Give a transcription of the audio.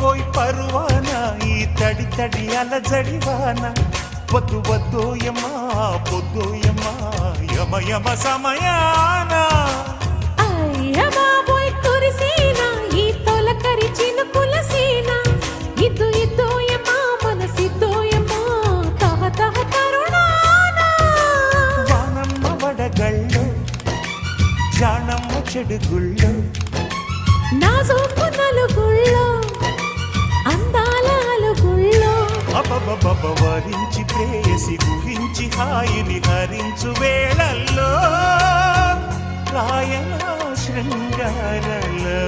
పరువాన? ఈ తడి తడి అలజడివాన? వద్దు వద్దోయమ్మా పొద్దోయమ్మా యమ యమ సమయాన? అయ్య బాబోయ్ కురిసీన? ఈ అబబబబ వరించి ప్రేయసి గురించి హాయిని హరించు వేళల్లో రాయణ శృంగారలహరి